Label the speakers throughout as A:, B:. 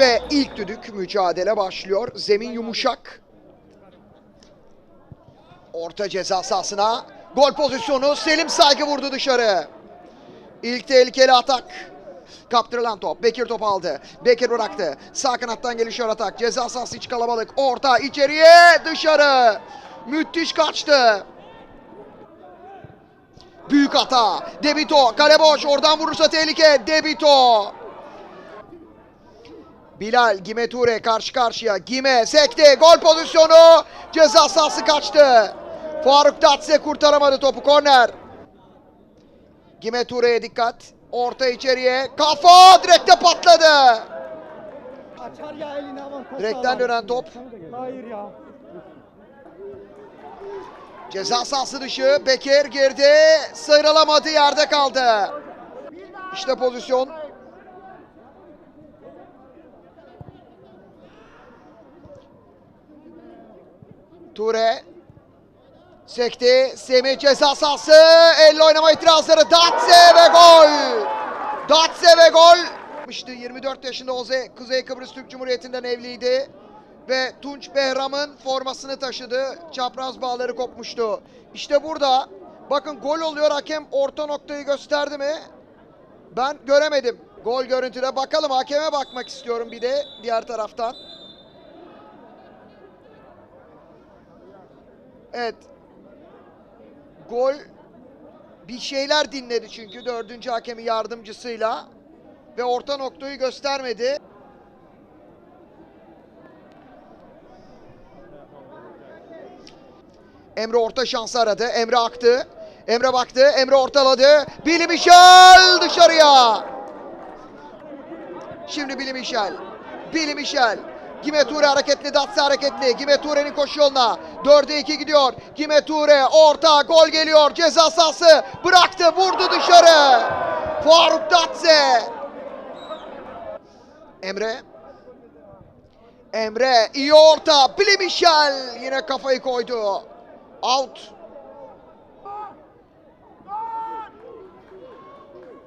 A: Ve ilk düdük mücadele başlıyor. Zemin yumuşak. Orta ceza sahasına. Gol pozisyonu Selim Saygı vurdu dışarı. İlk tehlikeli atak. Kaptırılan top. Bekir top aldı. Bekir bıraktı. Sağ kanattan gelişiyor atak. Ceza sahası iç kalabalık. Orta içeriye dışarı. Müthiş kaçtı. Büyük hata. Debito. Kale boş. Oradan vurursa tehlike. Debito. Bilal Gime Ture karşı karşıya. Gime sekti. Gol pozisyonu. Ceza sahası kaçtı. Faruk Tatse kurtaramadı topu. Korner. Gime Ture'ye dikkat. Orta içeriye. Kafa direkte patladı.
B: Açar ya elini aman
A: Direkten dönen top.
B: Hayır ya.
A: Ceza sahası dışı. Bekir girdi. Sıyrılamadı. Yerde kaldı. İşte pozisyon. Ture. Sekti. Semih ceza sahası. Elle oynama itirazları. Datse ve gol. Datse ve gol. 24 yaşında Oze Kuzey Kıbrıs Türk Cumhuriyeti'nden evliydi. Ve Tunç Behram'ın formasını taşıdı. Çapraz bağları kopmuştu. İşte burada bakın gol oluyor. Hakem orta noktayı gösterdi mi? Ben göremedim. Gol görüntüde. Bakalım hakeme bakmak istiyorum bir de diğer taraftan. Evet. Gol bir şeyler dinledi çünkü dördüncü hakemin yardımcısıyla ve orta noktayı göstermedi. Emre orta şansı aradı. Emre aktı. Emre baktı. Emre ortaladı. Billy Michel dışarıya. Şimdi Billy Michel. Billy Michel. Gime Ture hareketli, Datsa hareketli. Gime Ture'nin koşu yoluna. 4'e 2 gidiyor. Gime Ture orta gol geliyor. Ceza sahası bıraktı, vurdu dışarı. Faruk Datse. Emre. Emre iyi orta. Billy Michel yine kafayı koydu. Out.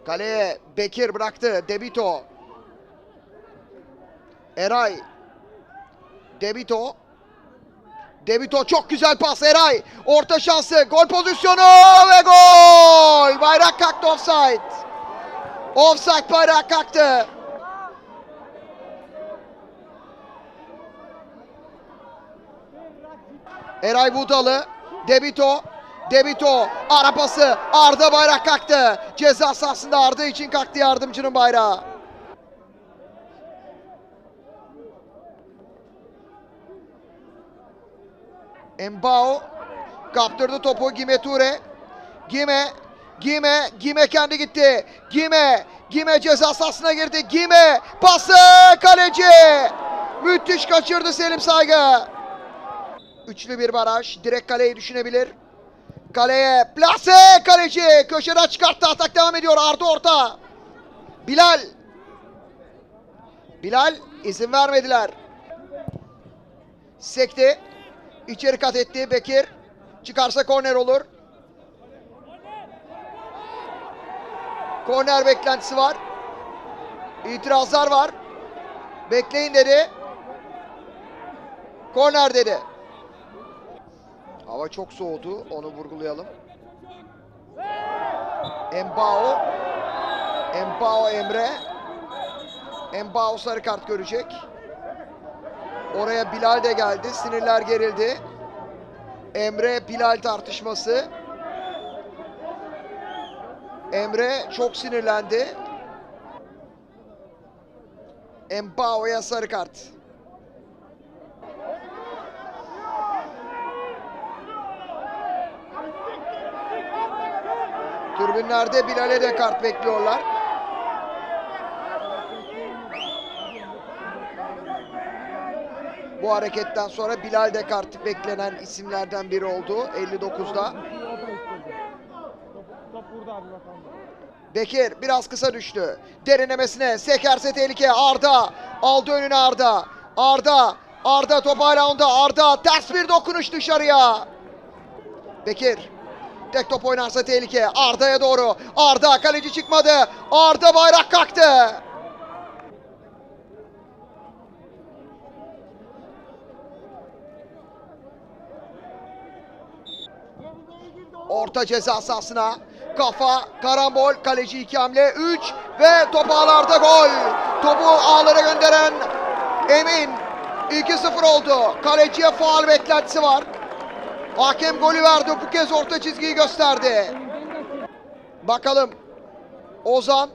A: Kaleye Bekir bıraktı. Debito. Eray. Debito. Debito çok güzel pas Eray. Orta şansı. Gol pozisyonu ve gol. Bayrak kalktı offside. Offside bayrak kalktı. Eray Budalı. Debito. Debito. Ara pası. Arda bayrak kalktı. Ceza sahasında Arda için kalktı yardımcının bayrağı. Embao kaptırdı topu Gime Ture. Gime, Gime, Gime kendi gitti. Gime, Gime ceza sahasına girdi. Gime pası kaleci. Müthiş kaçırdı Selim Saygı. Üçlü bir baraj. Direkt kaleyi düşünebilir. Kaleye plase kaleci. Köşeden çıkarttı. Atak devam ediyor. Arda orta. Bilal. Bilal izin vermediler. Sekti. İçeri kat etti Bekir. Çıkarsa korner olur. Korner beklentisi var. İtirazlar var. Bekleyin dedi. Korner dedi. Hava çok soğudu. Onu vurgulayalım. Embao. Embao Emre. Embao sarı kart görecek. Oraya Bilal de geldi. Sinirler gerildi. Emre Bilal tartışması. Emre çok sinirlendi. Embao'ya sarı kart. Tribünlerde Bilal'e de kart bekliyorlar. Bu hareketten sonra Bilal de kart beklenen isimlerden biri oldu 59'da.
B: Top burada abi bakalım.
A: Bekir biraz kısa düştü. Derinlemesine sekerse tehlike Arda. Aldı önüne Arda. Arda. Arda top hala onda. Arda ters bir dokunuş dışarıya. Bekir. Tek top oynarsa tehlike. Arda'ya doğru. Arda kaleci çıkmadı. Arda bayrak kalktı. Orta ceza sahasına. Kafa, karambol, kaleci iki hamle. 3 ve top ağlarda gol. Topu ağlara gönderen Emin. 2-0 oldu. Kaleciye faal beklentisi var. Hakem golü verdi. Bu kez orta çizgiyi gösterdi. Bakalım. Ozan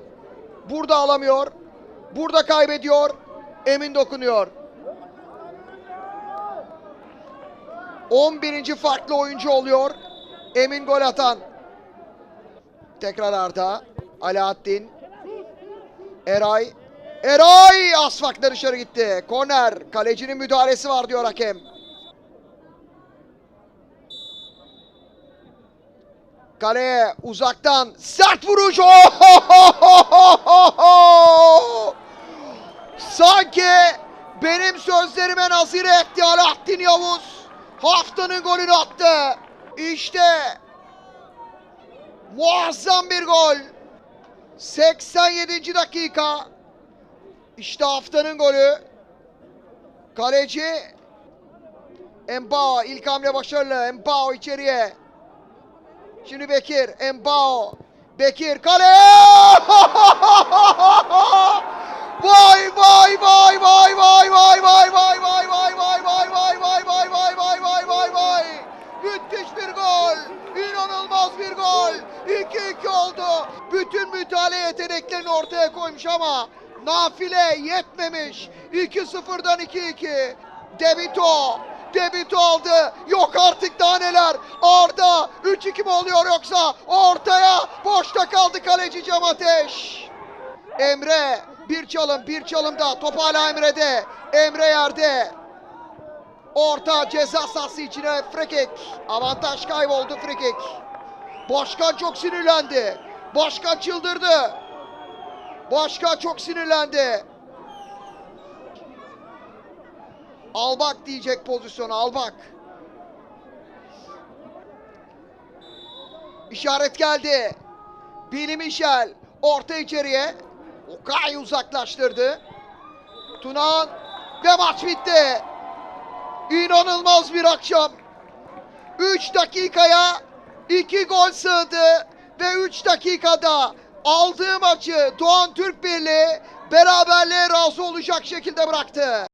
A: burada alamıyor. Burada kaybediyor. Emin dokunuyor. 11. farklı oyuncu oluyor. Emin gol atan. Tekrar Arda. Alaaddin. Eray. Eray! Asfak'ta dışarı gitti. Korner. Kalecinin müdahalesi var diyor hakem. Kaleye uzaktan sert vuruş. Sanki benim sözlerime nazire etti Alaaddin Yavuz. Haftanın golünü attı. İşte muazzam bir gol. 87. dakika. İşte haftanın golü. Kaleci Embao ilk hamle başarılı. Embao içeriye. Şimdi Bekir, Embao. Bekir kale! Vay vay vay vay vay vay vay vay vay vay vay vay vay vay vay vay vay vay Müthiş bir gol. İnanılmaz bir gol. 2-2 oldu. Bütün müdahale yeteneklerini ortaya koymuş ama nafile yetmemiş. 2-0'dan 2-2. Debito. Debito aldı. Yok artık daha neler. Arda 3-2 mi oluyor yoksa? Ortaya boşta kaldı kaleci Cem Ateş. Emre bir çalım bir çalım da top hala Emre'de. Emre yerde. Orta ceza sahası içine frikik. Avantaj kayboldu frikik. Başkan çok sinirlendi. Başkan çıldırdı. Başkan çok sinirlendi. Albak diyecek pozisyonu Albak. İşaret geldi. Billy Michel orta içeriye. Okay uzaklaştırdı. Tunan ve maç bitti. İnanılmaz bir akşam. 3 dakikaya 2 gol sığdı ve 3 dakikada aldığı maçı Doğan Türk Birliği beraberliğe razı olacak şekilde bıraktı.